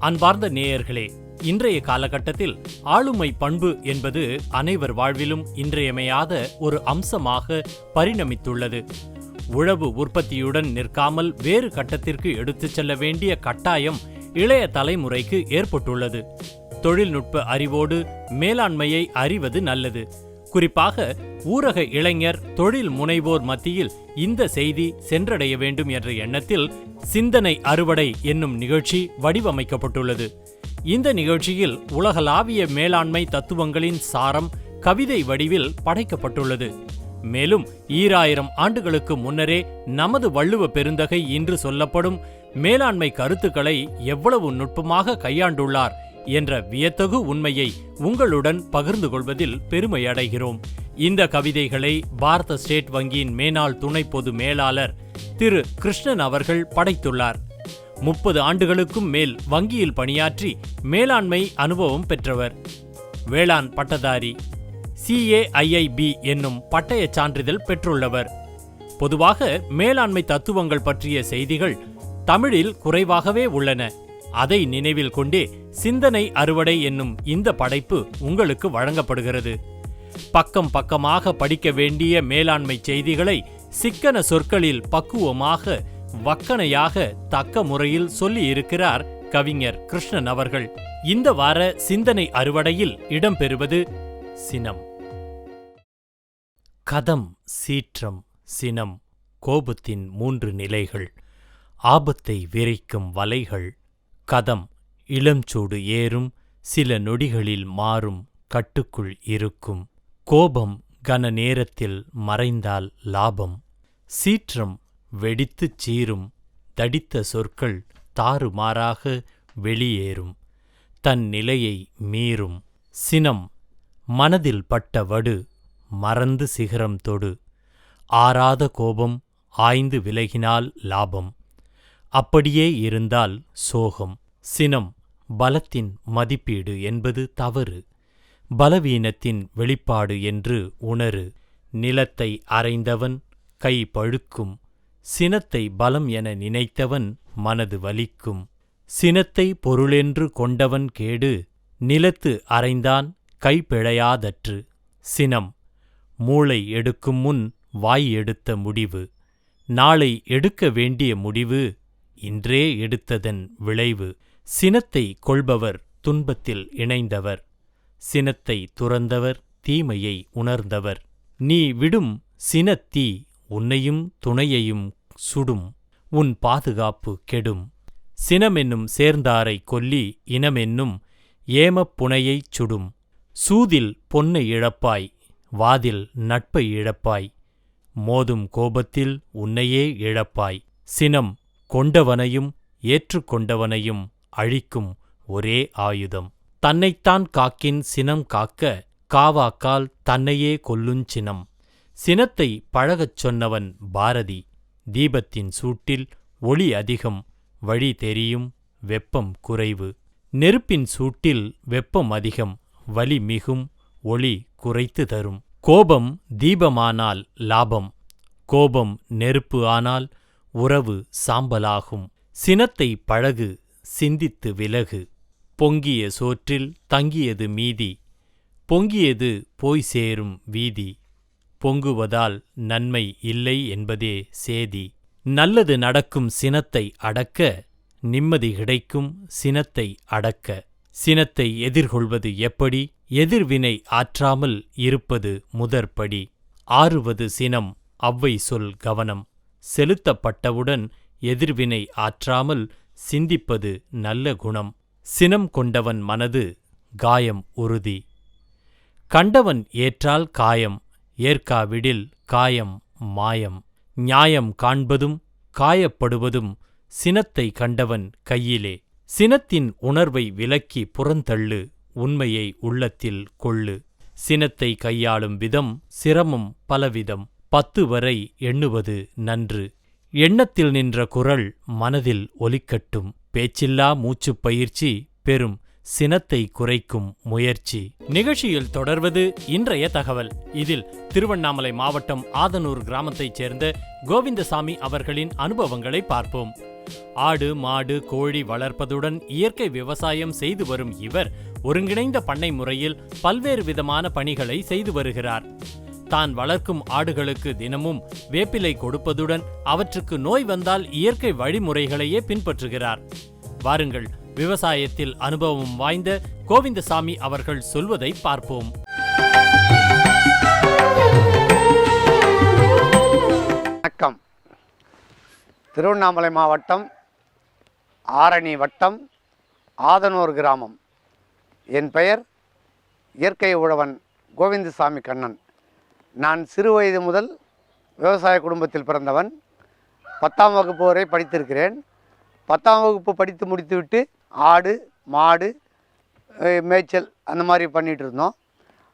அன்பார்ந்த நேயர்களே இன்றைய காலகட்டத்தில் ஆளுமை பண்பு என்பது அனைவர் வாழ்விலும் இன்றியமையாத ஒரு அம்சமாக பரிணமித்துள்ளது. உழவு உற்பத்தியுடன் நிற்காமல் வேறு கட்டத்திற்கு எடுத்துச் செல்ல வேண்டிய கட்டாயம் இளைய தலைமுறைக்கு ஏற்பட்டுள்ளது. தொழில்நுட்ப அறிவோடு மேலாண்மையை அறிவது நல்லது. குறிப்பாக ஊரக இளைஞர் தொழில் முனைவோர் மத்தியில் இந்த செய்தி சென்றடைய வேண்டும் என்ற எண்ணத்தில் சிந்தனை அறுவடை என்னும் நிகழ்ச்சி வடிவமைக்கப்பட்டுள்ளது. இந்த நிகழ்ச்சியில் உலகளாவிய மேலாண்மை தத்துவங்களின் சாரம் கவிதை வடிவில் படைக்கப்பட்டுள்ளது. மேலும் ஈராயிரம் ஆண்டுகளுக்கு முன்னரே நமது வள்ளுவ பெருந்தகை இன்று சொல்லப்படும் மேலாண்மை கருத்துக்களை எவ்வளவு நுட்பமாக கையாண்டுள்ளார் என்ற வியத்தகு உண்மையை உங்களுடன் பகிர்ந்து கொள்வதில் பெருமை அடைகிறோம். இந்த கவிதைகளை பாரத ஸ்டேட் வங்கியின் மேனாள் துணை பொது மேலாளர் திரு கிருஷ்ணன் அவர்கள் படைத்துள்ளார். முப்பது ஆண்டுகளுக்கும் மேல் வங்கியில் பணியாற்றி மேலாண்மை அனுபவம் பெற்றவர். வேளாண் பட்டதாரி சிஏஐஐபி என்னும் பட்டயச் சான்றிதழ் பெற்றுள்ளவர். பொதுவாக மேலாண்மை தத்துவங்கள் பற்றிய செய்திகள் தமிழில் குறைவாகவே உள்ளன. அதை நினைவில் கொண்டே சிந்தனை அறுவடை என்னும் இந்த படைப்பு உங்களுக்கு வழங்கப்படுகிறது. பக்கம் பக்கமாக படிக்க வேண்டிய மேலாண்மை செய்திகளை சிக்கன சொற்களில் பக்குவமாக வக்கனையாக தக்க முறையில் சொல்லி இருக்கிறார் கவிஞர் கிருஷ்ணன் அவர்கள். இந்த வார சிந்தனை அறுவடையில் இடம்பெறுவது சினம். கதம் சீற்றம் சினம் கோபத்தின் மூன்று நிலைகள் ஆபத்தை விரைக்கும் வலைகள் கதம் இளஞ்சூடு ஏறும் சில நொடிகளில் மாறும் கட்டுக்குள் இருக்கும். கோபம் கன நேரத்தில் மறைந்தால் லாபம். சீற்றம் வெடித்துச் சீரும் தடித்த சொற்கள் தாறுமாறாக வெளியேறும். தன் நிலையை மீறும். சினம் மனதில் பட்ட வடு மறந்து சிகரம் தொடு. ஆறாத கோபம் ஆய்ந்து விலகினால் லாபம். அப்படியே இருந்தால் சோகம். சினம் பலத்தின் மதிப்பீடு என்பது தவறு. பலவீனத்தின் வெளிப்பாடு என்று உணரு. நிலத்தை அறைந்தவன் கை பழுக்கும். சினத்தை பலம் என நினைத்தவன் மனது வலிக்கும். சினத்தை பொருளென்று கொண்டவன் கேடு. நிலத்து அறைந்தான் கை பிழையாதற்று. சினம் மூளை எடுக்கும் முன் வாய் எடுத்த முடிவு. நாளை எடுக்க வேண்டிய முடிவு இன்றே எடுத்ததன் விளைவு. சினத்தை கொள்பவர் துன்பத்தில் இணைந்தவர். சினத்தை துறந்தவர் தீமையை உணர்ந்தவர். நீ விடும் சினத்தீ உன்னையும் துணையையும் சுடும். உன் பாதுகாப்பு கெடும். சினமென்னும் சேர்ந்தாரை கொல்லி இனமென்னும் ஏமப் புனையைச் சுடும். சூதில் பொன்னை இழப்பாய் வாதில் நட்பை இழப்பாய் மோதும் கோபத்தில் உன்னையே இழப்பாய். சினம் கொண்டவனையும் ஏற்றுக்கொண்டவனையும் அழிக்கும் ஒரே ஆயுதம். தன்னைத்தான் காக்கின் சினம் காக்க காவாக்கால் தன்னையே கொல்லுஞ் சினம். சினத்தை பழகச் சொன்னவன் பாரதி. தீபத்தின் சூட்டில் ஒளி அதிகம் வழி தெரியும் வெப்பம் குறைவு. நெருப்பின் சூட்டில் வெப்பம் அதிகம் வலி மிகும் ஒளி குறைத்து தரும். கோபம் தீபமானால் லாபம் கோபம் நெருப்பு ஆனால் உறவு சாம்பலாகும். சினத்தை பழகு சிந்தித்து விலகு. பொங்கிய சோற்றில் தங்கியது மீதி. பொங்கியது போய் சேரும் வீதி. பொங்குவதால் நன்மை இல்லை என்பதே சேதி. நல்லது நடக்கும் சினத்தை அடக்க நிம்மதி கிடைக்கும் சினத்தை அடக்க. சினத்தை எதிர்கொள்வது எப்படி? எதிர்வினை ஆற்றாமல் இருப்பது முதற்படி. ஆறுவது சினம் அவ்வை சொல் கவனம். செலுத்தப்பட்டவுடன் எதிர்வினை ஆற்றாமல் சிந்திப்பது நல்ல குணம். சினம் கொண்டவன் மனது காயம் உறுதி. கண்டவன் ஏற்றால் காயம் ஏற்காவிடில் காயம் மாயம். நியாயம் காண்பதும் காயப்படுவதும் சினத்தை கண்டவன் கையிலே. சினத்தின் உணர்வை விலக்கி புறந்தள்ளு உண்மையை உள்ளத்தில் கொள்ளு. சினத்தை கையாளும் விதம் சிரமம் பலவிதம். பத்து வரை எண்ணுவது நன்று. எண்ணத்தில் நின்ற குரல் மனதில் ஒலிக்கட்டும். பேச்சில்லா மூச்சுப் பயிற்சி பெரும் சினத்தை குறைக்கும் முயற்சி. நிகழ்ச்சியில் தொடர்வது இன்றைய தகவல். இதில் திருவண்ணாமலை மாவட்டம் ஆதனூர் கிராமத்தைச் சேர்ந்த கோவிந்தசாமி அவர்களின் அனுபவங்களை பார்ப்போம். ஆடு மாடு கோழி வளர்ப்பதுடன் இயற்கை விவசாயம் செய்து வரும் இவர் ஒருங்கிணைந்த பண்ணை முறையில் பல்வேறு விதமான பணிகளை செய்து வருகிறார். தான் வளர்க்கும் ஆடுகளுக்கு தினமும் வேப்பிலை கொடுப்பதுடன் அவற்றுக்கு நோய் வந்தால் இயற்கை வழிமுறைகளையே பின்பற்றுகிறார். வாருங்கள் விவசாயத்தில் அனுபவம் வாய்ந்த கோவிந்தசாமி அவர்கள் சொல்வதை பார்ப்போம். வணக்கம். திருவண்ணாமலை மாவட்டம் ஆரணி வட்டம் ஆதனூர் கிராமம். என் பெயர் இயற்கை உழவன் கோவிந்தசாமி கண்ணன். நான் சிறு வயது முதல் விவசாய குடும்பத்தில் பிறந்தவன். பத்தாம் வகுப்பு வரை படித்திருக்கிறேன். பத்தாம் வகுப்பு படித்து முடித்துவிட்டு ஆடு மாடு மேய்ச்சல் அந்த மாதிரி பண்ணிகிட்டு இருந்தோம்.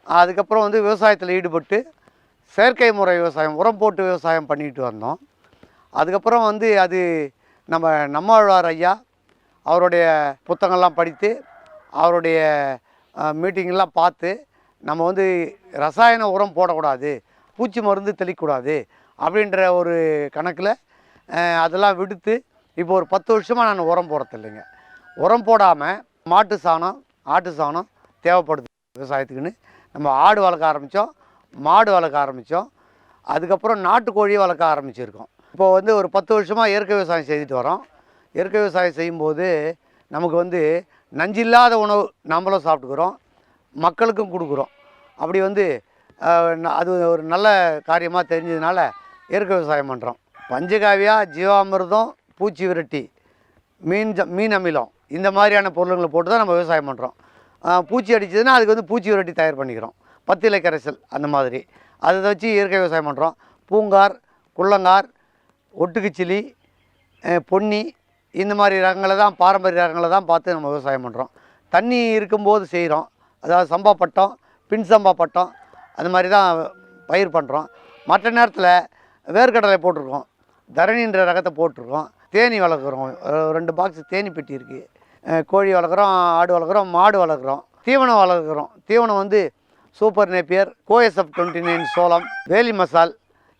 அதுக்கப்புறம் வந்து விவசாயத்தில் ஈடுபட்டு செயற்கை முறை விவசாயம் உரம் போட்டு விவசாயம் பண்ணிட்டு வந்தோம். அதுக்கப்புறம் வந்து அது நம்ம நம்மாழ்வார் ஐயா அவருடைய புத்தகங்கள்லாம் படித்து அவருடைய மீட்டிங்கெல்லாம் பார்த்து நம்ம வந்து ரசாயன உரம் போடக்கூடாது பூச்சி மருந்து தெளிக்கக்கூடாது அப்படின்ற ஒரு கணக்கில் அதெல்லாம் விடுத்து இப்போ ஒரு பத்து வருஷமாக நான் உரம் போடுறதில்லைங்க. உரம் போடாமல் மாட்டு சாணம் ஆட்டு சாணம் தேவைப்படுது விவசாயத்துக்குன்னு. நம்ம ஆடு வளர்க்க ஆரம்பித்தோம் மாடு வளர்க்க ஆரம்பித்தோம் அதுக்கப்புறம் நாட்டுக்கோழியை வளர்க்க ஆரம்பிச்சிருக்கோம். இப்போ வந்து ஒரு பத்து வருஷமாக இயற்கை விவசாயம் செய்துட்டு வரோம். இயற்கை விவசாயம் செய்யும்போது நமக்கு வந்து நஞ்சில்லாத உணவு நம்மளும் சாப்பிட்டுக்கிறோம் மக்களுக்கும் கொடுக்குறோம். அப்படி வந்து அது ஒரு நல்ல காரியமாக தெரிஞ்சதுனால இயற்கை விவசாயம் பண்ணுறோம் பஞ்சகாவியா ஜீவாமிர்தம் பூச்சி விரட்டி மீன் மீன் அமிலம் இந்த மாதிரியான பொருளுங்களை போட்டு தான் நம்ம விவசாயம் பண்ணுறோம் பூச்சி அடிச்சதுன்னா அதுக்கு வந்து பூச்சி விரட்டி தயார் பண்ணிக்கிறோம். பத்திலை கரைசல் அந்த மாதிரி. அதை வச்சு இயற்கை விவசாயம் பண்ணுறோம் பூங்கார் குள்ளங்கார் ஒட்டுக்குச்சிலி பொன்னி இந்த மாதிரி ரகங்களை தான் பாரம்பரிய ரகங்களை தான் பார்த்து நம்ம விவசாயம் பண்ணுறோம் தண்ணி இருக்கும்போது செய்கிறோம் அதாவது சம்பா பட்டம் பின்சம்பா பட்டம் அந்த மாதிரி தான் பயிர் பண்ணுறோம் மற்ற நேரத்தில் வேர்க்கடலை போட்டிருக்கோம். தரணின்ற ரகத்தை போட்டிருக்கோம். தேனி வளர்க்குறோம். ரெண்டு பாக்ஸ் தேனி பெட்டி இருக்குது கோழி வளர்க்குறோம் ஆடு வளர்க்குறோம் மாடு வளர்க்குறோம். தீவனம் வளர்க்குறோம். தீவனம் வந்து super napier CO S F twenty nine சோளம் வேலி மசால்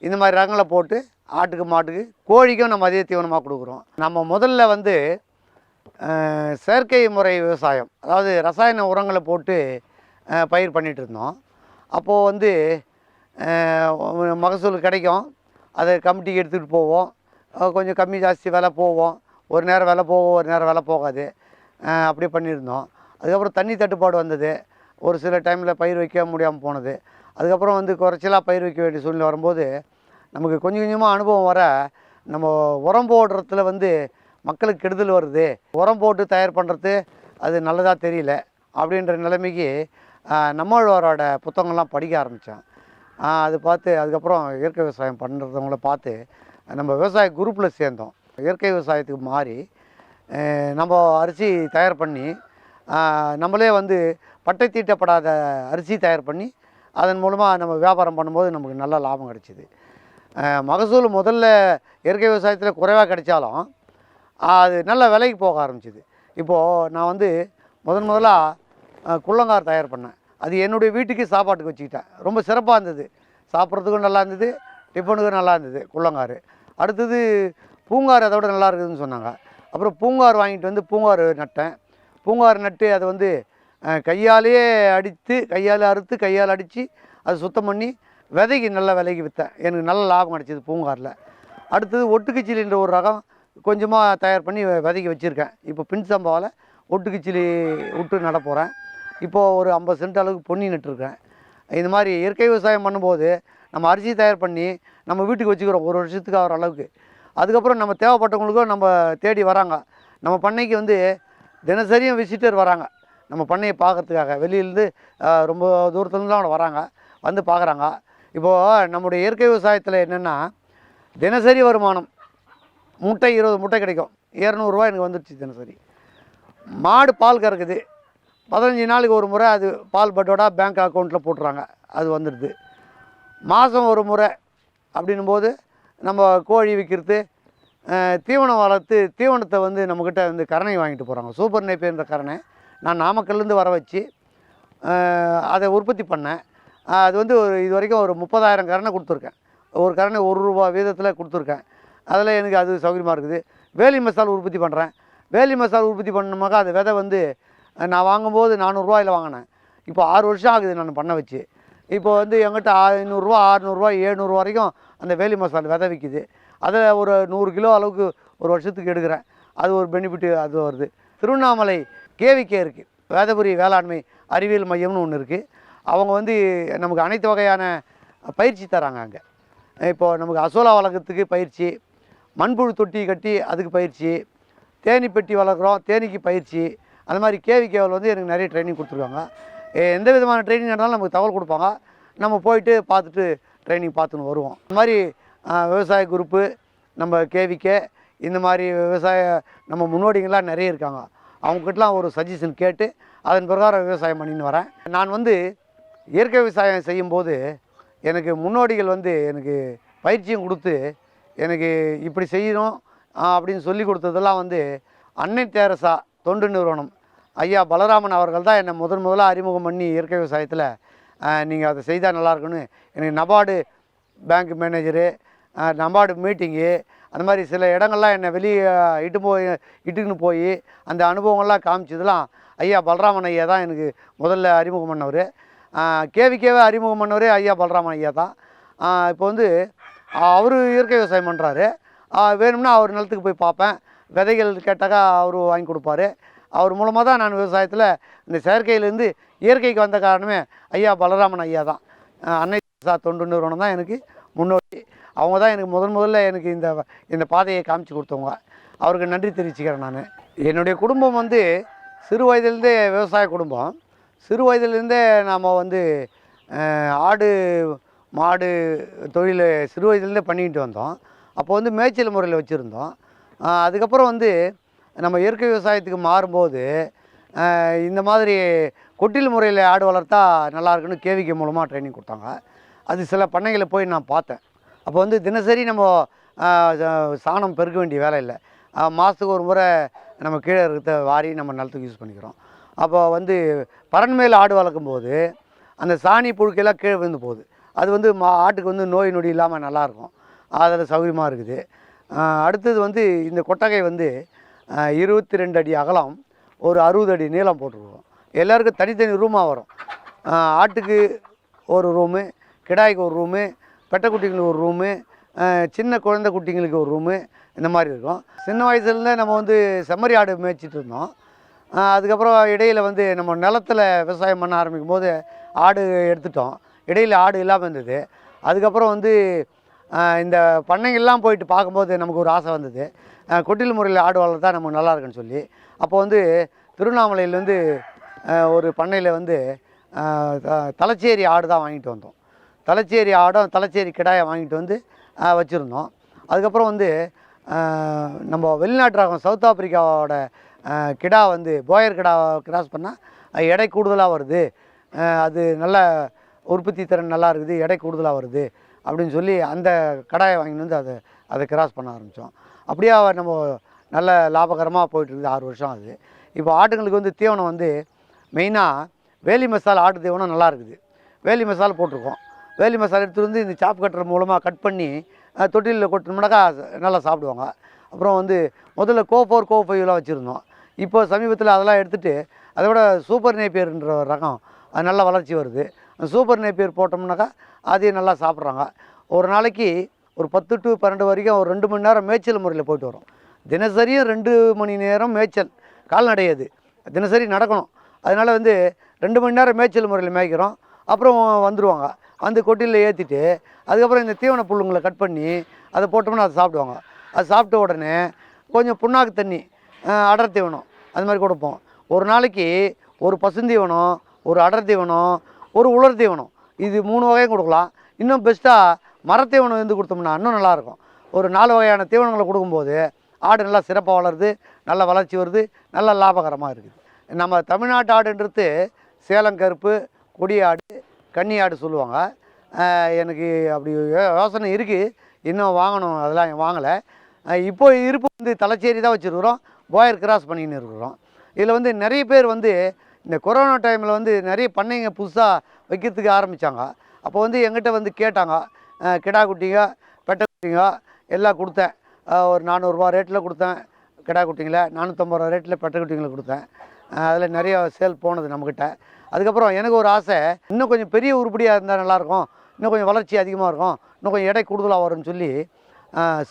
இந்த மாதிரி ரகங்களை போட்டு ஆட்டுக்கு மாட்டுக்கு கோழிக்கும் நம்ம அதே தீவனமாக கொடுக்குறோம். நம்ம முதல்ல வந்து செயற்கை முறை விவசாயம் அதாவது ரசாயன உரங்களை போட்டு பயிர் பண்ணிகிட்டு இருந்தோம். அப்போது வந்து மகசூல் கிடைக்கும். அதை கமிட்டிக்கு எடுத்துகிட்டு போவோம். கொஞ்சம் கம்மி ஜாஸ்தி விலை போவோம். ஒரு நேரம் விலை போவோம் ஒரு நேரம் விலை போகாது. அப்படி பண்ணியிருந்தோம். அதுக்கப்புறம் தண்ணி தட்டுப்பாடு வந்தது. ஒரு சில டைமில் பயிர் வைக்க முடியாமல் போனது. அதுக்கப்புறம் வந்து குறைச்சலாக பயிர் வைக்க வேண்டிய சூழ்நிலை வரும்போது நமக்கு கொஞ்சம் கொஞ்சமாக அனுபவம் வர நம்ம உரம் போடுறதுல வந்து மக்களுக்கு கெடுதல் வருது. உரம் போட்டு தயார் பண்ணுறது அது நல்லதாக தெரியல. அப்படின்ற நிலைமைக்கு நம்மாழ்வாரோட புத்தகங்கள்லாம் படிக்க ஆரம்பித்தேன் அது பார்த்து அதுக்கப்புறம் இயற்கை விவசாயம் பண்ணுறவங்கள பார்த்து நம்ம விவசாய குரூப்பில் சேர்ந்தோம். இயற்கை விவசாயத்துக்கு மாறி நம்ம அரிசி தயார் பண்ணி நம்மளே வந்து பட்டை தீட்டப்படாத அரிசி தயார் பண்ணி அதன் மூலமாக நம்ம வியாபாரம் பண்ணும்போது நமக்கு நல்ல லாபம் கிடச்சிது. மகசூல் முதல்ல இயற்கை விவசாயத்தில் குறைவாக கிடைச்சாலும் அது நல்ல விலைக்கு போக ஆரம்பிச்சிது. இப்போது நான் வந்து முதன் முதலாக குள்ளங்கார் தயார் பண்ணேன். அது என்னுடைய வீட்டுக்கு சாப்பாட்டுக்கு வச்சுக்கிட்டேன். ரொம்ப சிறப்பாக இருந்தது. சாப்பிட்றதுக்கும் நல்லா இருந்தது டிஃபனுக்கும் நல்லா இருந்தது குள்ளங்கார். அடுத்தது பூங்கார் அதை விட நல்லா இருக்குதுன்னு சொன்னாங்க. அப்புறம் பூங்கார் வாங்கிட்டு வந்து பூங்கார் நட்டேன். பூங்கார் நட்டு அதை வந்து கையாலேயே அடித்து கையால் அறுத்து கையால் அடித்து அதை சுத்தம் பண்ணி விதைக்கு நல்ல விலைக்கு விற்றேன் எனக்கு நல்ல லாபம் கிடச்சிது பூங்காரில் அடுத்தது ஒட்டுக்குச்சிலின்ற ஒரு ரகம் கொஞ்சமாக தயார் பண்ணி விதைக்கு வச்சுருக்கேன். இப்போ பின் சம்பாவில் ஒட்டுக்குச்சிலி விட்டு நட போகிறேன் இப்போது ஒரு ஐம்பது சென்ட் அளவுக்கு பொன்னி நட்டுருக்கேன் இந்த மாதிரி இயற்கை விவசாயம் பண்ணும்போது நம்ம அரிசி தயார் பண்ணி நம்ம வீட்டுக்கு வச்சுக்கிறோம் ஒரு வருஷத்துக்கு ஆகிற அளவுக்கு. அதுக்கப்புறம் நம்ம தேவைப்பட்டவங்களுக்கும் நம்ம தேடி வராங்க. நம்ம பண்ணைக்கு வந்து தினசரியும் விசிட்டர் வராங்க. நம்ம பண்ணையை பார்க்கறதுக்காக. வெளியிலேருந்து ரொம்ப தூரத்துலேருந்து அவங்க வராங்க. வந்து பார்க்குறாங்க. இப்போது நம்முடைய இயற்கை விவசாயத்தில் என்னென்னா தினசரி வருமானம் முட்டை இருபது முட்டை கிடைக்கும். இரநூறுவா எனக்கு வந்துடுச்சு தினசரி. மாடு பால் கறக்குது. பதினஞ்சு நாளுக்கு ஒரு முறை அது பால் பட்டோட பேங்க் அக்கௌண்ட்டில் போட்டுறாங்க. அது வந்துடுது. மாதம் ஒரு முறை அப்படின்னும் போது நம்ம கோழி விற்கிறது தீவனம் வளர்த்து தீவனத்தை வந்து நம்மக்கிட்ட வந்து கரணை வாங்கிட்டு போகிறாங்க சூப்பர் நெய்ப்பேன்ற கரணை. நான் நாமக்கல்லேருந்து வர வச்சு அதை உற்பத்தி பண்ணேன். அது வந்து ஒரு இது வரைக்கும் ஒரு முப்பதாயிரம் கரணை கொடுத்துருக்கேன். ஒரு கரணை ஒரு ரூபா வீதத்தில் கொடுத்துருக்கேன். அதில் எனக்கு அது சௌகரியமாக இருக்குது. வேலி மசால் உற்பத்தி பண்ணுறேன் வேலி மசால் உற்பத்தி பண்ணோமாக்கா அது விதை வந்து நான் வாங்கும்போது நானூறுரூவாயில் வாங்கினேன். இப்போ ஆறு வருஷம் ஆகுது நான் பண்ண வச்சு. இப்போ வந்து எங்கிட்ட ஐநூறுரூவா அறநூறுவா எழுநூறு வரைக்கும் அந்த வேலி மசால் விதை விற்கிது அதில் ஒரு நூறு கிலோ அளவுக்கு ஒரு வருஷத்துக்கு எடுக்கிறேன். அது ஒரு பெனிஃபிட்டு அது வருது. திருவண்ணாமலை கேவிக்கே இருக்குது வேதபுரி வேளாண்மை அறிவியல் மையம்னு ஒன்று இருக்குது அவங்க வந்து நமக்கு அனைத்து வகையான பயிற்சி தராங்க அங்கே. இப்போ நமக்கு அசோலா வளர்க்குறதுக்கு பயிற்சி மண்புழு தொட்டி கட்டி அதுக்கு பயிற்சி தேனி பெட்டி வளர்க்குறோம் தேனிக்கு பயிற்சி அந்த மாதிரி கேவிகேவில் வந்து எனக்கு நிறைய ட்ரைனிங் கொடுத்துருக்காங்க. எந்த விதமான ட்ரைனிங் இருந்தாலும் நமக்கு தகவல் கொடுப்பாங்க. நம்ம போயிட்டு பார்த்துட்டு ட்ரைனிங் பார்த்துன்னு வருவோம். இந்த மாதிரி விவசாய குரூப்பு நம்ம கேவிகே இந்த மாதிரி விவசாய நம்ம முன்னோடிகள்லாம் நிறைய இருக்காங்க. அவங்ககிட்டலாம் ஒரு சஜஷன் கேட்டு அதன் பிரகாரம் விவசாயம் பண்ணின்னு வரேன். நான் வந்து இயற்கை விவசாயம் செய்யும்போது எனக்கு முன்னோடிகள் வந்து எனக்கு பயிற்சியும் கொடுத்து எனக்கு இப்படி செய்யணும் அப்படின்னு சொல்லி கொடுத்ததெல்லாம் வந்து அன்னை தேரசா தொண்டு நிறுவனம். ஐயா பலராமன் அவர்கள் தான் என்னை முதன் முதலாக அறிமுகம் பண்ணி இயற்கை விவசாயத்தில் நீங்கள் அதை செய்தால் நல்லாயிருக்குன்னு எனக்கு நபார்டு பேங்க் மேனேஜரு நபார்டு மீட்டிங்கு அந்த மாதிரி சில இடங்கள்லாம் என்னை வெளியே இட்டு போய் இட்டுக்குன்னு போய் அந்த அனுபவங்கள்லாம் காமிச்சதுலாம் ஐயா பலராமன் ஐயா தான் எனக்கு முதல்ல அறிமுகம் பண்ணவர். கேவிக்கேவே அறிமுகம் பண்ணவரே ஐயா பலராமன் ஐயா தான். இப்போ வந்து அவர் இயற்கை விவசாயம் பண்ணுறாரு வேணும்னா அவர் நிலத்துக்கு போய் பார்ப்பேன். விதைகள் கேட்டாக்கா அவர் வாங்கி கொடுப்பாரு. அவர் மூலமாக தான் நான் விவசாயத்தில் இந்த செயற்கையிலேருந்து இயற்கைக்கு வந்த காரணமே ஐயா பலராமன் ஐயா தான். அன்னை தெரசா தொண்டு நிறுவனம் தான் எனக்கு முன்னோடி அவங்க தான் எனக்கு முதன் முதல்ல எனக்கு இந்த இந்த பாதையை காமிச்சு கொடுத்தவங்க. அவருக்கு நன்றி தெரிவிச்சுக்கிறேன் நான். என்னுடைய குடும்பம் வந்து சிறு வயதிலேருந்தே விவசாய குடும்பம். சிறு வயதிலேருந்தே நாம் வந்து ஆடு மாடு தொழில் சிறு வயதுலேருந்தே பண்ணிக்கிட்டு வந்தோம். அப்போ வந்து மேய்ச்சல் முறையில் வச்சுருந்தோம். அதுக்கப்புறம் வந்து நம்ம இயற்கை விவசாயத்துக்கு மாறும்போது இந்த மாதிரி கொட்டில் முறையில் ஆடு வளர்த்தா நல்லா இருக்குன்னு கேவிகே மூலமாக ட்ரைனிங் கொடுத்தாங்க. அது சில பண்ணைகளை போய் நான் பார்த்தேன். அப்போ வந்து தினசரி நம்ம சாணம் பெருக்க வேண்டிய வேலை இல்லை. மாதத்துக்கு ஒரு முறை நம்ம கீழே இருக்கிறத வாரி நம்ம நிலத்துக்கு யூஸ் பண்ணிக்கிறோம். அப்போ வந்து பறன் மேல் ஆடு வளர்க்கும் போது அந்த சாணி புழுக்கையெல்லாம் கீழே விழுந்து போகுது. அது வந்து மா ஆட்டுக்கு வந்து நோய் நொடி இல்லாமல் நல்லாயிருக்கும் அதில் சௌகரியமாக இருக்குது. அடுத்தது வந்து இந்த கொட்டகை வந்து இருபத்தி ரெண்டு அடி அகலம் ஒரு அறுபது அடி நீளம் போட்டிருக்கோம். எல்லாருக்கும் தனித்தனி ரூமாக வரும். ஆட்டுக்கு ஒரு ரூமு கிடாய்க்கு ஒரு ரூமு பெட்டைக்குட்டிங்களுக்கு ஒரு ரூமு சின்ன குழந்தை குட்டிங்களுக்கு ஒரு ரூமு இந்த மாதிரி இருக்கும். சின்ன வயசுலேருந்தே நம்ம வந்து செம்மறி ஆடு மேய்ச்சிட்டு இருந்தோம். அதுக்கப்புறம் இடையில் வந்து நம்ம நிலத்துல விவசாயம் பண்ண ஆரம்பிக்கும் போது ஆடு எடுத்துட்டோம். இடையில் ஆடு இல்லாமல் இருந்தது. அதுக்கப்புறம் வந்து இந்த பண்ணைகள்லாம் போயிட்டு பார்க்கும்போது நமக்கு ஒரு ஆசை வந்தது. கொட்டில் முறையில் ஆடு வளர்த்தா நமக்கு நல்லா இருக்குன்னு சொல்லி. அப்போ வந்து திருவண்ணாமலையிலேருந்து ஒரு பண்ணையில் வந்து த- தலச்சேரி ஆடு தான் வாங்கிட்டு வந்தோம். தலச்சேரி ஆடும் தலச்சேரி கிடாயை வாங்கிட்டு வந்து வச்சுருந்தோம். அதுக்கப்புறம் வந்து நம்ம வெளிநாட்டு ரகம் சவுத் ஆப்பிரிக்காவோட கிடா வந்து போயர் கிடா கிராஸ் பண்ணால் எடை கூடுதலாக வருது. அது நல்ல உற்பத்தி திறன் நல்லா இருக்குது எடை கூடுதலாக வருது. அப்படின்னு சொல்லி அந்த கடாயை வாங்கிட்டு வந்து அதை அதை கிராஸ் பண்ண ஆரம்பித்தோம் அப்படியே நம்ம நல்ல லாபகரமாக போயிட்டுருக்குது ஆறு வருஷம் அது இப்போ ஆட்டுங்களுக்கு வந்து தீவனம் வந்து மெயினாக வேலி மசாலா ஆட்டு தீவனம் நல்லா இருக்குது. வேலி மசாலா போட்டிருக்கோம். வேலி மசாலா எடுத்துகிட்டு வந்து இந்த சாப் கட்டுற மூலமாக கட் பண்ணி தொட்டிலில் கொட்டினோம்னாக்கா நல்லா சாப்பிடுவாங்க. அப்புறம் வந்து முதல்ல கோ ஃபோர் கோ ஃபைவ்லாம் வச்சுருந்தோம். இப்போ சமீபத்தில் அதெல்லாம் எடுத்துகிட்டு அதை விட சூப்பர் நேப்பியர்ன்ற ஒரு ரகம் அது நல்ல வளர்ச்சி வருது. அந்த சூப்பர் நேப்பியர் போட்டோம்னாக்கா அதையும் நல்லா சாப்பிட்றாங்க. ஒரு நாளைக்கு ஒரு பத்து டு பன்னெண்டு வரைக்கும் ஒரு ரெண்டு மணி நேரம் மேய்ச்சல் முறையில் போயிட்டு வரும். தினசரியும் ரெண்டு மணி நேரம் மேய்ச்சல் கால்நடை அது. தினசரி நடக்கணும். அதனால் வந்து ரெண்டு மணி நேரம் மேய்ச்சல் முறையில் மேய்க்கிறோம். அப்புறம் வந்துடுவாங்க வந்து கொட்டிலில் ஏற்றிட்டு அதுக்கப்புறம் இந்த தீவன புல்லுங்களை கட் பண்ணி அதை போட்டோம்னா அதை சாப்பிடுவாங்க. அது சாப்பிட்ட உடனே கொஞ்சம் புண்ணாக்கு தண்ணி அடர் தீவனம் அது மாதிரி கொடுப்போம். ஒரு நாளைக்கு ஒரு பசுந்தீவனம் ஒரு அடர் தீவனம் ஒரு உலர் தீவனம் இது மூணு வகையும் கொடுக்கலாம். இன்னும் பெஸ்ட்டாக மரத்தீவனம் வந்து கொடுத்தோம்னா இன்னும் நல்லாயிருக்கும். ஒரு நாலு வகையான தீவனங்களை கொடுக்கும்போது ஆடு நல்லா சிறப்பாக வளருது நல்ல வளர்ச்சி வருது நல்ல லாபகரமாக இருக்குது. நம்ம தமிழ்நாட்டு ஆடுன்றது சேலம் கருப்பு கொடி ஆடு கன்னி ஆடு சொல்லுவாங்க. எனக்கு அப்படி யோ- யோசனை இருக்குது இன்னும் வாங்கணும் அதெல்லாம் வாங்கலை. இப்போ இருப்பு வந்து தலைச்சேரி தான் வச்சுருக்குறோம். போயர் கிராஸ் பண்ணின்னு இருக்கிறோம். இதில் வந்து நிறைய பேர் வந்து இந்த கொரோனா டைமில் வந்து நிறைய பண்ணைங்க புதுசாக வைக்கிறதுக்கு ஆரம்பித்தாங்க அப்போ வந்து எங்கிட்ட வந்து கேட்டாங்க கிடா குட்டிங்க பெட்டை குட்டிங்க எல்லாம் கொடுத்தேன். ஒரு நானூறுரூவா ரேட்டில் கொடுத்தேன். கிடா குட்டிங்களை நானூற்றம்பது ரூபா ரேட்டில் பெட்டை குட்டிங்களை கொடுத்தேன் அதில் நிறைய சேல் போனது நம்மக்கிட்ட அதுக்கப்புறம் எனக்கு ஒரு ஆசை இன்னும் கொஞ்சம் பெரிய உருப்படியாக இருந்தால் நல்லாயிருக்கும். இன்னும் கொஞ்சம் வளர்ச்சி அதிகமாக இருக்கும். இன்னும் கொஞ்சம் எடை கூடுதலாக வரும்னு சொல்லி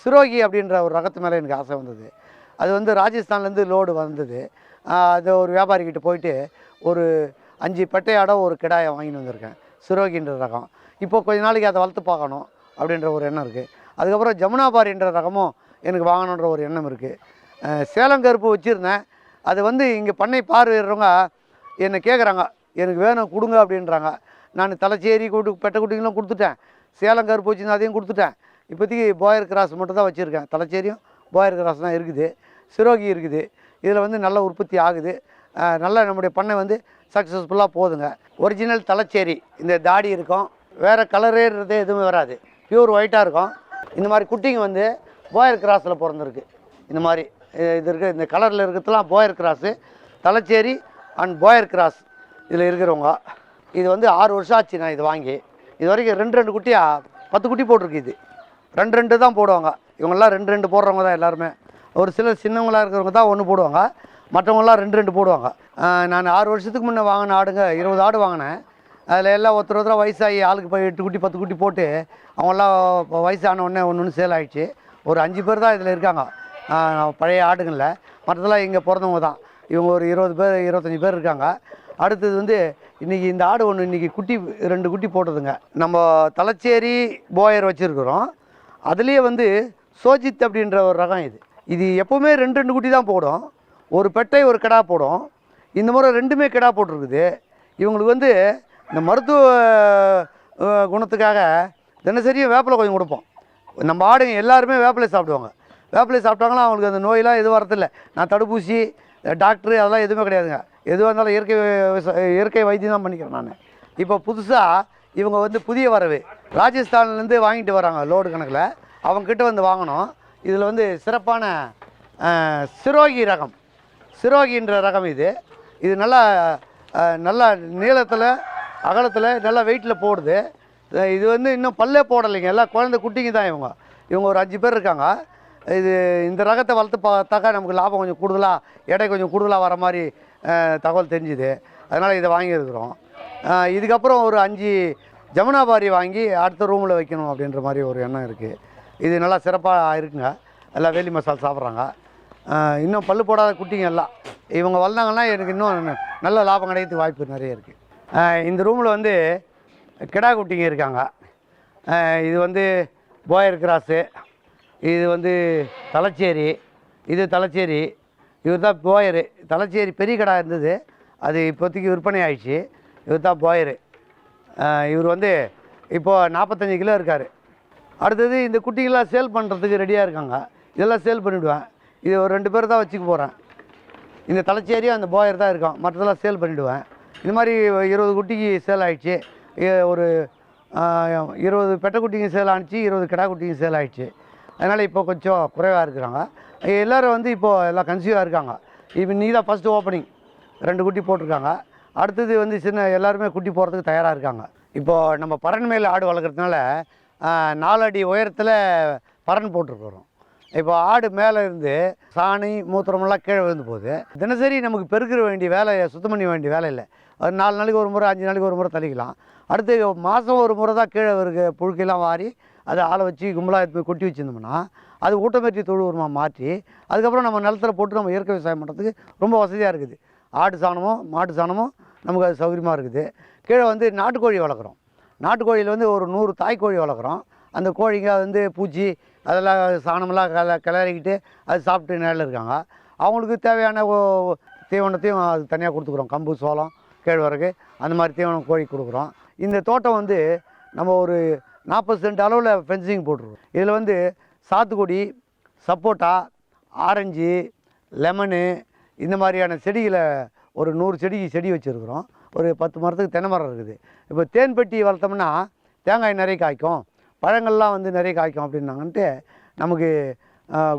சிரோகி அப்படின்ற ஒரு ரகத்து மேலே எனக்கு ஆசை வந்தது. அது வந்து ராஜஸ்தான்லேருந்து லோடு வந்தது. அது ஒரு வியாபாரிக்கிட்ட போயிட்டு ஒரு அஞ்சு பெட்டையாட ஒரு கிடாயை வாங்கிட்டு வந்திருக்கேன். சிரோகின்ற ரகம். இப்போ கொஞ்ச நாளைக்கு அதை வளர்த்து பார்க்கணும் அப்படின்ற ஒரு எண்ணம் இருக்குது அதுக்கப்புறம் ஜமுனாபாரின்ற ரகமும் எனக்கு வாங்கணுன்ற ஒரு எண்ணம் இருக்குது சேலம் கருப்பு வச்சுருந்தேன். அது வந்து இங்கே பண்ணை பார்வையிடுறவங்க என்னை கேட்குறாங்க எனக்கு வேணும் கொடுங்க அப்படின்றாங்க. நான் தலைச்சேரி கூட்டு பெட்டை குட்டிங்களும் கொடுத்துட்டேன். சேலம் கருப்பு வச்சுருந்தேன் அதையும் கொடுத்துட்டேன். இப்போதைக்கு போயர் கிராஸ் மட்டும் தான் வச்சுருக்கேன். தலைச்சேரியும் போயர் கிராஸ் தான் இருக்குது. சிரோகி இருக்குது. இதில் வந்து நல்ல உற்பத்தி ஆகுது. நல்லா நம்முடைய பண்ணை வந்து சக்ஸஸ்ஃபுல்லாக போதுங்க ஒரிஜினல் தலைச்சேரி இந்த தாடி இருக்கும். வேறு கலரேறது எதுவுமே வராது. பியூர் ஒயிட்டாக இருக்கும். இந்த மாதிரி குட்டிங்க வந்து போயர் கிராஸில் பிறந்திருக்கு. இந்த மாதிரி இது- இருக்குது இந்த கலரில் இருக்கிறதுலாம் Boer cross Tellicherry and Boer cross இதில் இருக்கிறவங்க. இது வந்து ஆறு வருஷம் ஆச்சு நான் இது வாங்கி. இது வரைக்கும் ரெண்டு ரெண்டு குட்டியாக பத்து குட்டி போட்டிருக்கு இது. ரெண்டு ரெண்டு தான் போடுவாங்க. இவங்கெல்லாம் ரெண்டு ரெண்டு போடுறவங்க தான் எல்லாருமே. ஒரு சிலர் சின்னவங்களா இருக்கிறவங்க தான் ஒன்று போடுவாங்க. மற்றவங்களாம் ரெண்டு ரெண்டு போடுவாங்க. நான் ஆறு வருஷத்துக்கு முன்னே வாங்கின ஆடுங்க இருபது ஆடு வாங்கினேன். அதில் எல்லாம் ஒருத்தர் ஒருத்தர் வயசாகி ஆளுக்கு போய் எட்டு குட்டி பத்து குட்டி போட்டு அவங்களாம் வயசான உடனே ஒன்று ஒன்று சேல் ஆகிடுச்சு ஒரு அஞ்சு பேர் தான் இதில் இருக்காங்க. பழைய ஆடுங்களில். மற்றதெல்லாம் இங்கே பிறந்தவங்க தான். இவங்க ஒரு இருபது பேர் இருபத்தஞ்சி பேர் இருக்காங்க. அடுத்தது வந்து இன்றைக்கி இந்த ஆடு ஒன்று இன்றைக்கி குட்டி ரெண்டு குட்டி போட்டதுங்க. நம்ம தலைச்சேரி போயர் வச்சுருக்குறோம். அதுலேயே வந்து சோஜித் அப்படின்ற ஒரு ரகம் இது. இது எப்போவுமே ரெண்டு ரெண்டு குட்டி தான் போடும். ஒரு பெட்டை ஒரு கிடா போடும். இந்த முறை ரெண்டுமே கிடா போட்டிருக்குது. இவங்களுக்கு வந்து இந்த மருத்துவ குணத்துக்காக தினசரியும் வேப்பிலை கொஞ்சம் கொடுப்போம். நம்ம ஆடுங்க எல்லாருமே வேப்பிலை சாப்பிடுவாங்க. வேப்பிலை சாப்பிட்டாங்கன்னா அவங்களுக்கு அந்த நோயெல்லாம் எதுவும் வரதில்லை. நான் தடுப்பூசி டாக்டரு அதெல்லாம் எதுவுமே கிடையாதுங்க. எதுவாக இருந்தாலும் இயற்கை இயற்கை வைத்தியம் தான் பண்ணிக்கிறேன் நான். இப்போ புதுசாக இவங்க வந்து புதிய வரவு. ராஜஸ்தான்லேருந்து வாங்கிட்டு வராங்க லோடு கணக்கில். அவங்கக்கிட்ட வந்து வாங்கினோம் இதில் வந்து சிறப்பான சிரோகி ரகம். சிரோகின்ற ரகம் இது. இது நல்லா நல்லா நீளத்தில் அகலத்தில் நல்லா வெயிட்டில் போடுது. இது வந்து இன்னும் பல்லே போடலைங்க. எல்லாம் குழந்தை குட்டிங்க தான் இவங்க. இவங்க ஒரு அஞ்சு பேர் இருக்காங்க. இது இந்த ரகத்தை வளர்த்து பார்த்தாக்கா நமக்கு லாபம் கொஞ்சம் கூடுதலாக எடை கொஞ்சம் கூடுதலாக வர மாதிரி தகவல் தெரிஞ்சுது. அதனால் இதை வாங்கியிருக்கிறோம். இதுக்கப்புறம் ஒரு அஞ்சு ஜமுனாபாரி வாங்கி அடுத்த ரூமில் வைக்கணும் அப்படின்ற மாதிரி ஒரு எண்ணம் இருக்குது இது நல்லா சிறப்பாக இருக்குங்க. எல்லாம் வேலி மசால் சாப்பிட்றாங்க. இன்னும் பல்லு போடாத குட்டிங்க எல்லாம். இவங்க வளர்ந்தாங்கன்னா எனக்கு இன்னும் நல்ல லாபம் கிடைக்கிறதுக்கு வாய்ப்பு நிறைய இருக்குது இந்த ரூமில் வந்து கிடா குட்டிங்க இருக்காங்க. இது வந்து போயர் கிராஸு இது வந்து தலச்சேரி இது தலச்சேரி இவர் தான் போயரு. தலச்சேரி பெரிய கடா இருந்தது. அது இப்போதைக்கு விற்பனை ஆயிடுச்சு. இவர் தான் போயரு. இவர் வந்து இப்போது நாற்பத்தஞ்சு கிலோ இருக்கார். அடுத்தது இந்த குட்டிங்கெல்லாம் சேல் பண்ணுறதுக்கு ரெடியாக இருக்காங்க. இதெல்லாம் சேல் பண்ணிவிடுவேன் இது ஒரு ரெண்டு பேர் தான் வச்சுக்க போகிறேன் இந்த தலைச்சேரியும் அந்த போயர் தான் இருக்கும். மற்றதெல்லாம் சேல் பண்ணிவிடுவேன் இந்த மாதிரி இருபது குட்டிக்கு சேல் ஆகிடுச்சு ஒரு இருபது பெட்டை குட்டிங்க சேல் ஆணுச்சு இருபது கிடா குட்டிங்க சேல் ஆகிடுச்சு அதனால் இப்போ கொஞ்சம் குறைவாக இருக்கிறாங்க. எல்லோரும் வந்து இப்போது எல்லாம் கன்சியூவாக இருக்காங்க. இப்போ நீ தான் ஃபஸ்ட்டு ஓப்பனிங் ரெண்டு குட்டி போட்டிருக்காங்க. அடுத்தது வந்து சின்ன எல்லாருமே குட்டி போகிறதுக்கு தயாராக இருக்காங்க. இப்போது நம்ம பறன் மேல் ஆடு வளர்க்குறதுனால நாலு அடி உயரத்தில் பறன் போட்டிருக்கிறோம் இப்போ ஆடு மேலே இருந்து சாணி மூத்திரமெல்லாம் கீழே விழுந்து போகுது. தினசரி நமக்கு பெருக்கிற வேண்டிய வேலை சுத்தம் பண்ண வேண்டிய வேலை இல்லை. ஒரு நாலு நாளைக்கு ஒரு முறை அஞ்சு நாளைக்கு ஒரு முறை தள்ளிக்கலாம். அடுத்து மாதம் ஒரு முறை தான் கீழே இருக்க புழுக்கையெல்லாம் வாரி அதை ஆளை வச்சு கும்பலாக எடுத்து போய் கொட்டி வச்சுருந்தோம்னா அது ஊட்டமேற்றி தொழு உரமாக மாற்றி அதுக்கப்புறம் நம்ம நிலத்துல போட்டு நம்ம இயற்கை விவசாயம் பண்ணுறதுக்கு ரொம்ப வசதியாக இருக்குது. ஆடு சாணமும் மாட்டு சாணமும் நமக்கு அது சௌகரியமாக இருக்குது. கீழே வந்து நாட்டுக்கோழி வளர்க்குறோம். நாட்டுக்கோழியில் வந்து ஒரு நூறு தாய்க்கோழி வளர்க்குறோம். அந்த கோழிங்க வந்து பூச்சி அதெல்லாம் சாணமெல்லாம் கல கிளறிக்கிட்டு அது சாப்பிட்டு நேரில் இருக்காங்க அவங்களுக்கு தேவையான ஓ- தீவனத்தையும் அது தனியாக கொடுத்துக்குறோம். கம்பு சோளம் கேழ்வரகு அந்த மாதிரி தீவனம் கோழி கொடுக்குறோம். இந்த தோட்டம் வந்து நம்ம ஒரு நாற்பது சென்ட் அளவில் ஃபென்சிங் போட்டுருவோம் இதில் வந்து சாத்துக்குடி சப்போட்டா ஆரஞ்சு லெமனு இந்த மாதிரியான செடிகளை ஒரு நூறு செடிக்கு செடி வச்சுருக்குறோம். ஒரு பத்து மரத்துக்கு தென்னை மரம் இருக்குது. இப்போ தேன் பெட்டி வளர்த்தோம்னா தேங்காய் நிறைய காய்க்கும். பழங்கள்லாம் வந்து நிறைய காய்க்கும் அப்படின்னாங்கன்ட்டு நமக்கு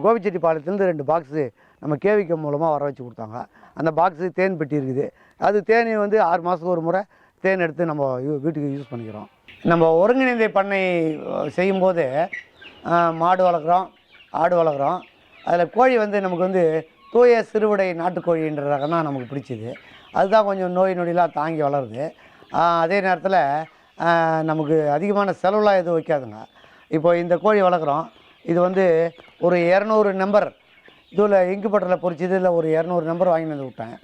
கோபிச்செட்டி பாலத்துலேருந்து ரெண்டு பாக்ஸு நம்ம கேவிக்கம் மூலமாக வர வச்சு கொடுத்தாங்க. அந்த பாக்ஸு தேன் பெட்டி இருக்குது. அது தேனி வந்து ஆறு மாதத்துக்கு ஒரு முறை தேன் எடுத்து நம்ம வீட்டுக்கு யூஸ் பண்ணிக்கிறோம். நம்ம ஒருங்கிணைந்த பண்ணை செய்யும்போது மாடு வளர்க்குறோம் ஆடு வளர்க்குறோம். அதில் கோழி வந்து நமக்கு வந்து தூய சிறுவிடை நாட்டுக்கோழின்ற ரகம் தான் நமக்கு பிடிச்சிது. அதுதான் கொஞ்சம் நோய் நொடிலாம் தாங்கி வளருது. அதே நேரத்தில் நமக்கு அதிகமான செலவுலாம் எதுவும் வைக்காதுங்க. இப்போ இந்த கோழி வளர்க்குறோம். இது வந்து ஒரு இரநூறு நம்பர் இதில் இங்கு பட்டரில் பொறிச்சது இல்லை ஒரு இரநூறு நம்பர் வாங்கி வந்து விட்டேன்.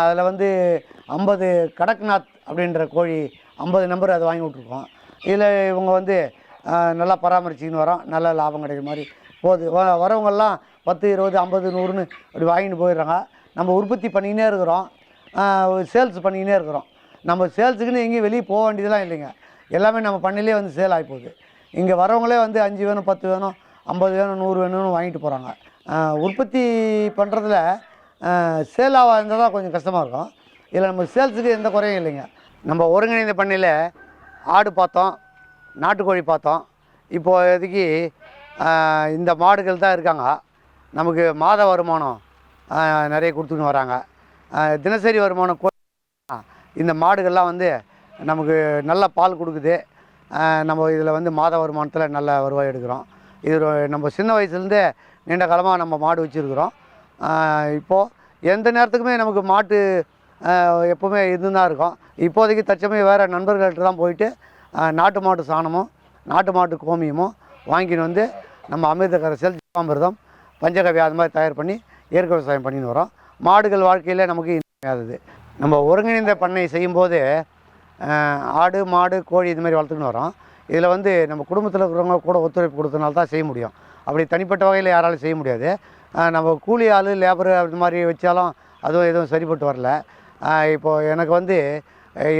அதில் வந்து ஐம்பது கடக்நாத் அப்படின்ற கோழி ஐம்பது நம்பர் அதை வாங்கி விட்ருக்கோம் இதில் இவங்க வந்து நல்லா பராமரிச்சுக்கின்னு வரோம். நல்ல லாபம் கிடைக்கிற மாதிரி போகுது. வ வரவங்கெல்லாம் பத்து இருபது ஐம்பது நூறுன்னு அப்படி வாங்கிட்டு போயிடுறாங்க. நம்ம உற்பத்தி பண்ணிக்கினே இருக்கிறோம். சேல்ஸ் பண்ணிக்கினே இருக்கிறோம். நம்ம சேல்ஸுக்குன்னு எங்கேயும் வெளியே போக வேண்டியதெல்லாம் இல்லைங்க. எல்லாமே நம்ம பண்ணிலே வந்து சேல் ஆகி போகுது. இங்கே வரவங்களே வந்து அஞ்சு வேணும் பத்து வேணும் ஐம்பது வேணும் நூறு வேணும்னு வாங்கிட்டு போகிறாங்க. உற்பத்தி பண்ணுறதுல சேல் ஆக இருந்தால் தான் கொஞ்சம் கஷ்டமாக இருக்கும். இதில் நம்ம சேல்ஸுக்கு எந்த குறையும் இல்லைங்க. நம்ம ஒருங்கிணைந்த பண்ணையில் ஆடு பார்த்தோம் நாட்டுக்கோழி பார்த்தோம். இப்போதைக்கு ஆஹ், இந்த மாடுகள் தான் இருக்காங்க. நமக்கு மாத வருமானம் நிறைய கொடுத்துன்னு வராங்க. தினசரி வருமானம் இந்த மாடுகள்லாம் வந்து நமக்கு நல்ல பால் கொடுக்குது. நம்ம இதில் வந்து மாத வருமானத்தில் நல்ல வருவாய் எடுக்கிறோம். இது நம்ம சின்ன வயசுலேருந்தே நீண்ட காலமாக நம்ம மாடு வச்சுருக்குறோம். இப்போது எந்த நேரத்துக்குமே நமக்கு மாட்டு எப்போவுமே இருந்து தான் இருக்கும். இப்போதைக்கு தற்சமயம் வேறு நண்பர்கள்ட்ட தான் போயிட்டு நாட்டு மாட்டு சாணமும் நாட்டு மாட்டு கோமியமும் வாங்கின்னு வந்து நம்ம அமிர்த கரைசல் ஜீவாமிர்தம் பஞ்சகவ்யா அது மாதிரி தயார் பண்ணி இயற்கை விவசாயம் பண்ணின்னு வரோம். மாடுகள் வாழ்க்கையில் நமக்கு இன்றியமையாதது நம்ம ஒருங்கிணைந்த பண்ணை செய்யும்போது ஆடு மாடு கோழி இது மாதிரி வளர்த்துக்கின்னு வரோம். இதில் வந்து நம்ம குடும்பத்தில் இருக்கிறவங்க கூட ஒத்துழைப்பு கொடுத்தனால தான் செய்ய முடியும். அப்படி தனிப்பட்ட வகையில் யாராலும் செய்ய முடியாது. நம்ம கூலி ஆள் லேபரு அது மாதிரி வச்சாலும் அதுவும் எதுவும் சரிப்பட்டு வரல. இப்போது எனக்கு வந்து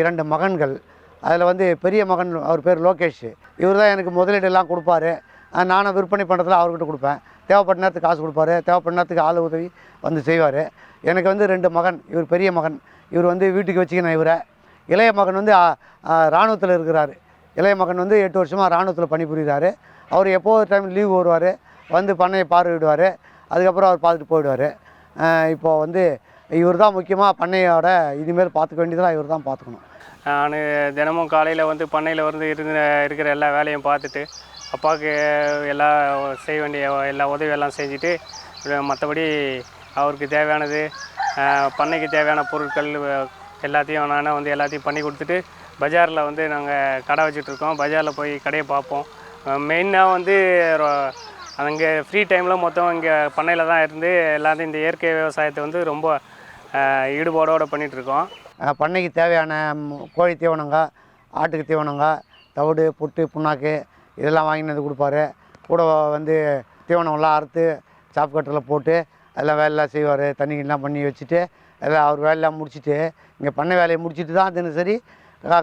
இரண்டு மகன்கள். அதில் வந்து பெரிய மகன் அவர் பேர் லோகேஷ். இவர் தான் எனக்கு முதலீடெல்லாம் கொடுப்பாரு. நானும் விற்பனை பண்ணுறதுல அவர்கிட்ட கொடுப்பேன். தேவைப்பட்ட நேரத்துக்கு காசு கொடுப்பாரு. தேவைப்பட்ட நேரத்துக்கு ஆள் உதவி வந்து செய்வார். எனக்கு வந்து ரெண்டு மகன் இவர் பெரிய மகன். இவர் வந்து வீட்டுக்கு வச்சுக்கணும் இவரை. இளைய மகன் வந்து இராணுவத்தில் இருக்கிறாரு. இளைய மகன் வந்து எட்டு வருஷமாக இராணுவத்தில் பணிபுரிகிறாரு. அவர் எப்போ டைம் லீவ் வருவார் வந்து பண்ணையை பார்வையிடுவார் அதுக்கப்புறம் அவர் பார்த்துட்டு போயிடுவார். இப்போ வந்து இவர் தான் முக்கியமாக பண்ணையோட இனிமேல் பார்த்துக்க வேண்டியதெல்லாம் இவர் தான் பார்த்துக்கணும். நான் தினமும் காலையில் வந்து பண்ணையில் வந்து இருந்து இருக்கிற எல்லா வேலையும் பார்த்துட்டு அப்பாவுக்கு எல்லா செய்ய வேண்டிய எல்லா உதவியெல்லாம் செஞ்சுட்டு மற்றபடி அவருக்கு தேவையானது பண்ணைக்கு தேவையான பொருட்கள் எல்லாத்தையும் நான் வந்து எல்லாத்தையும் பண்ணி கொடுத்துட்டு பஜாரில் வந்து நாங்கள் கடை வச்சுட்ருக்கோம் பஜாரில் போய் கடையை பார்ப்போம். மெயினாக வந்து அங்கே ஃப்ரீ டைமில் மொத்தம் இங்கே பண்ணையில் தான் இருந்து எல்லாத்தையும் இந்த இயற்கை விவசாயத்தை வந்து ரொம்ப ஈடுபாடோடு பண்ணிகிட்ருக்கோம் பண்ணைக்கு தேவையான கோழி தீவனங்க ஆட்டுக்கு தீவனங்க தவிடு புட்டு புண்ணாக்கு இதெல்லாம் வாங்கினது வந்து கொடுப்பாரு. கூட வந்து தீவனம்லாம் அறுத்து சாப்கட்டில் போட்டு எல்லாம் வேலையெல்லாம் செய்வார். தண்ணிக்கெல்லாம் பண்ணி வச்சுட்டு எல்லாம் அவர் வேலையெல்லாம் முடிச்சுட்டு இங்கே பண்ணை வேலையை முடிச்சுட்டு தான் தினசரி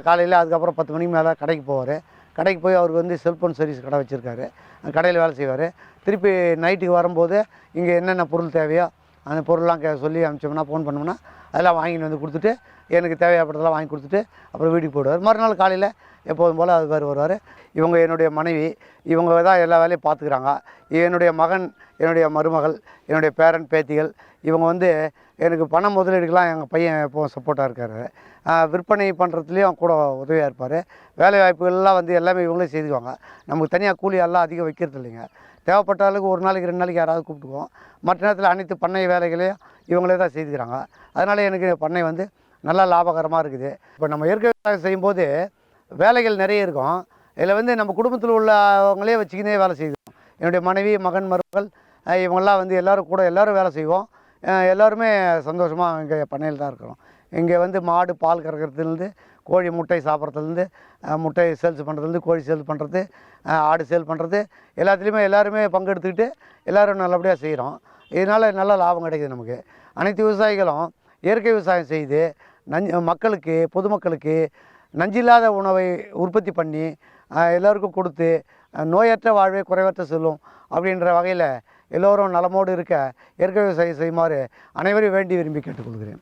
காலையில் அதுக்கப்புறம் பத்து மணிக்கு மேலே கடைக்கு போவார். கடைக்கு போய் அவருக்கு வந்து செல்ஃபோன் சர்வீஸ் கடை வச்சுருக்காரு. அந்த கடையில் வேலை செய்வார். திருப்பி நைட்டுக்கு வரும்போது இங்கே என்னென்ன பொருள் தேவையோ அந்த பொருள்லாம் கே சொல்லி அனுப்பிச்சோம்னா ஃபோன் பண்ணோம்னா அதெல்லாம் வாங்கிட்டு வந்து கொடுத்துட்டு எனக்கு தேவைப்படுறதெல்லாம் வாங்கி கொடுத்துட்டு அப்புறம் வீட்டுக்கு போயிடுவார். மறுநாள் காலையில் எப்போதும் போல் அது பேர் வருவார். இவங்க என்னுடைய மனைவி இவங்க தான் எல்லா வேலையும் பார்த்துக்கிறாங்க. என்னுடைய மகன் என்னுடைய மருமகள் என்னுடைய பேரன் பேத்திகள் இவங்க வந்து எனக்கு பணம் முதலீடுக்கெலாம் எங்கள் பையன் எப்போவும் சப்போர்ட்டாக இருக்கார். விற்பனை பண்ணுறதுலேயும் கூட உதவியாக இருப்பார். வேலை வாய்ப்புகள்லாம் வந்து எல்லாமே இவங்களே செய்துக்குவாங்க. நமக்கு தனியாக கூலி எல்லாம் அதிகம் வைக்கிறது இல்லைங்க தேவைப்பட்ட அளவுக்கு ஒரு நாளைக்கு ரெண்டு நாளைக்கு யாராவது கூப்பிட்டுக்குவோம். மற்ற நேரத்தில் அனைத்து பண்ணை வேலைகளையும் இவங்களே தான் செய்துக்கிறாங்க. அதனால் எனக்கு பண்ணை வந்து நல்லா லாபகரமாக இருக்குது. இப்போ நம்ம இயற்கை விவசாயம் செய்யும்போது வேலைகள் நிறைய இருக்கும். இதில் வந்து நம்ம குடும்பத்தில் உள்ளவங்களே வச்சுக்கினே வேலை செய்வோம். என்னுடைய மனைவி மகன் மருமகள் இவங்கள்லாம் இவங்கெல்லாம் வந்து எல்லோரும் கூட எல்லோரும் வேலை செய்வோம். எல்லாருமே சந்தோஷமாக இங்கே பண்ணையில் தான் இருக்கிறோம். இங்கே வந்து மாடு பால் கறக்கிறதுலேருந்து கோழி முட்டை சாப்பிட்றதுலேருந்து முட்டை சேல்ஸ் பண்ணுறதுலேருந்து கோழி சேல்ஸ் பண்ணுறது ஆடு சேல் பண்ணுறது எல்லாத்துலேயுமே எல்லாருமே பங்கெடுத்துக்கிட்டு எல்லோரும் நல்லபடியாக செய்கிறோம் இதனால் நல்ல லாபம் கிடைக்குது நமக்கு. அனைத்து விவசாயிகளும் இயற்கை விவசாயம் செய்து நஞ்சு மக்களுக்கு பொதுமக்களுக்கு நஞ்சில்லாத உணவை உற்பத்தி பண்ணி எல்லோருக்கும் கொடுத்து நோயற்ற வாழ்வே குறைவற்ற செல்லும் அப்படின்ற வகையில் எல்லோரும் நலமோடு இருக்க இயற்கை விவசாயம் செய்யுமாறு அனைவரையும் வேண்டி விரும்பி கேட்டுக்கொள்கிறேன்.